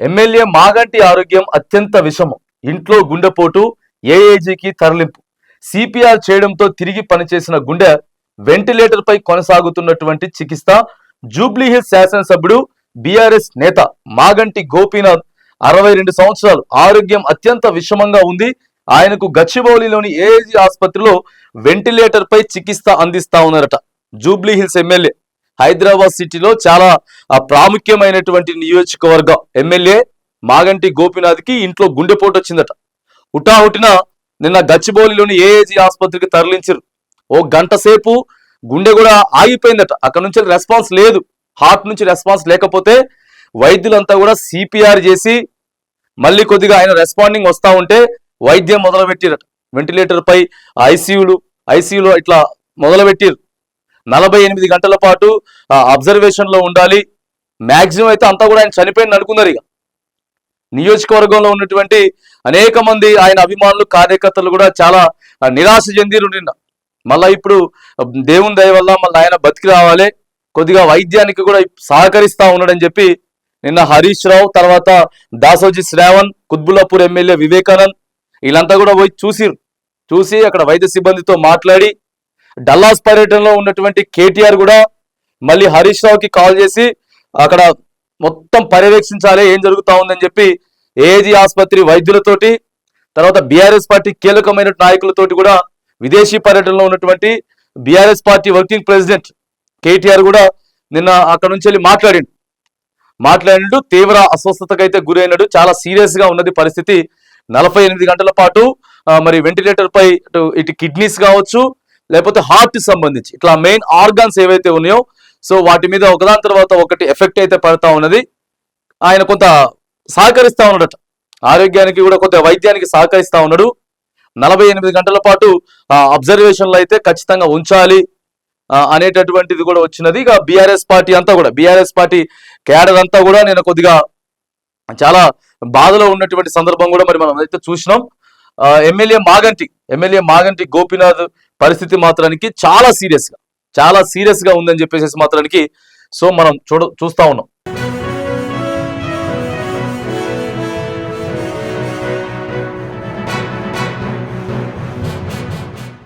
MLA Maganti ఆరోగ్యం అత్యంత విషమం. ఇంట్లో గుండెపోటు ఏఏజీకి తరలింపు. సిపిఆర్ చేయడంతో తిరిగి పనిచేసిన గుండె వెంటిలేటర్పై కొనసాగుతున్నటువంటి చికిత్స జూబ్లీహిల్స్ శాసనసభ్యుడు బీఆర్ఎస్ నేత మాగంటి గోపీనాథ్ అరవై రెండు సంవత్సరాలు ఆరోగ్యం అత్యంత విషమంగా ఉంది. ఆయనకు గచ్చిబౌలిలోని ఏఏజీ ఆసుపత్రిలో వెంటిలేటర్పై చికిత్స అందిస్తా ఉన్నారట జూబ్లీహిల్స్ ఎమ్మెల్యే. హైదరాబాద్ సిటీలో చాలా ప్రాముఖ్యమైనటువంటి నియోజకవర్గ. ఎమ్మెల్యే మాగంటి గోపినాథ్కి ఇంట్లో గుండెపోటు వచ్చిందట. హుటాహుటిన నిన్న గచ్చిబౌలిలోని ఏఏజీ ఆసుపత్రికి తరలించారు ఓ గంట సేపు గుండె కూడా ఆగిపోయిందట. అక్కడ నుంచి రెస్పాన్స్ లేదు. హార్ట్ నుంచి రెస్పాన్స్ లేకపోతే వైద్యులంతా కూడా సిపిఆర్ చేసి మళ్ళీ కొద్దిగా ఆయన రెస్పాండింగ్ వస్తా ఉంటే వైద్యం మొదలు పెట్టిరట వెంటిలేటర్ పై ఐసీయూలు ఐసీయూలో ఇట్లా మొదలుపెట్టిరు నలభై ఎనిమిది గంటల పాటు అబ్జర్వేషన్లో ఉండాలి. మ్యాక్సిమం అయితే అంతా కూడా ఆయన చనిపోయింది అనుకున్నారు ఇక. నియోజకవర్గంలో ఉన్నటువంటి అనేక మంది ఆయన అభిమానులు కార్యకర్తలు కూడా చాలా నిరాశ చెందిరు నిన్న. మళ్ళా ఇప్పుడు దేవుని దయ వల్ల మళ్ళీ ఆయన బతికి రావాలి. కొద్దిగా వైద్యానికి కూడా సహకరిస్తా ఉన్నాడని చెప్పి నిన్న హరీష్ రావు తర్వాత దాసోజీ శ్రావణ్ కుత్బుల్లాపూర్ ఎమ్మెల్యే వివేకానంద్ వీళ్ళంతా కూడా పోయి చూసిరు చూసి అక్కడ వైద్య సిబ్బందితో మాట్లాడి డల్లాస్ పర్యటనలో ఉన్నటువంటి కేటీఆర్ కూడా మళ్ళీ హరీష్ రావుకి కాల్ చేసి అక్కడ మొత్తం పర్యవేక్షించాలి ఏం జరుగుతా ఉందని చెప్పి ఏజీ ఆసుపత్రి వైద్యులతోటి తర్వాత బీఆర్ఎస్ పార్టీ కీలకమైన నాయకులతోటి కూడా విదేశీ పర్యటనలో ఉన్నటువంటి BRS party working president KTR కూడా నిన్న అక్కడ నుంచి వెళ్ళి మాట్లాడిండు. మాట్లాడినట్టు తీవ్ర అస్వస్థతకు అయితే గురైనడు. చాలా సీరియస్గా ఉన్నది పరిస్థితి. నలభై ఎనిమిది గంటల పాటు మరి వెంటిలేటర్ పై ఇటు ఇటు కిడ్నీస్ కావచ్చు లేకపోతే హార్ట్ సంబంధించి. ఇట్లా మెయిన్ ఆర్గాన్స్ ఏవైతే ఉన్నాయో సో వాటి మీద ఒకదాని తర్వాత ఒకటి ఎఫెక్ట్ అయితే పడతా ఉన్నది. ఆయన కొంత సహకరిస్తా ఉన్నాడట. ఆరోగ్యానికి కూడా కొంత వైద్యానికి సహకరిస్తా ఉన్నాడు. నలభై ఎనిమిది గంటల పాటు అబ్జర్వేషన్లు అయితే ఖచ్చితంగా ఉంచాలి అనేటటువంటిది కూడా వచ్చినది. ఇక బీఆర్ఎస్ పార్టీ అంతా కూడా బీఆర్ఎస్ పార్టీ క్యాడర్ అంతా కూడా నేను కొద్దిగా చాలా బాధలో ఉన్నటువంటి సందర్భం కూడా మరి మనం అయితే చూసినాం. ఎమ్మెల్యే మాగంటి ఎమ్మెల్యే మాగంటి గోపీనాథ్ పరిస్థితి మాత్రానికి చాలా సీరియస్గా చాలా సీరియస్గా ఉందని చెప్పేసి మాత్రానికి సో మనం చూడ చూస్తా ఉన్నాం.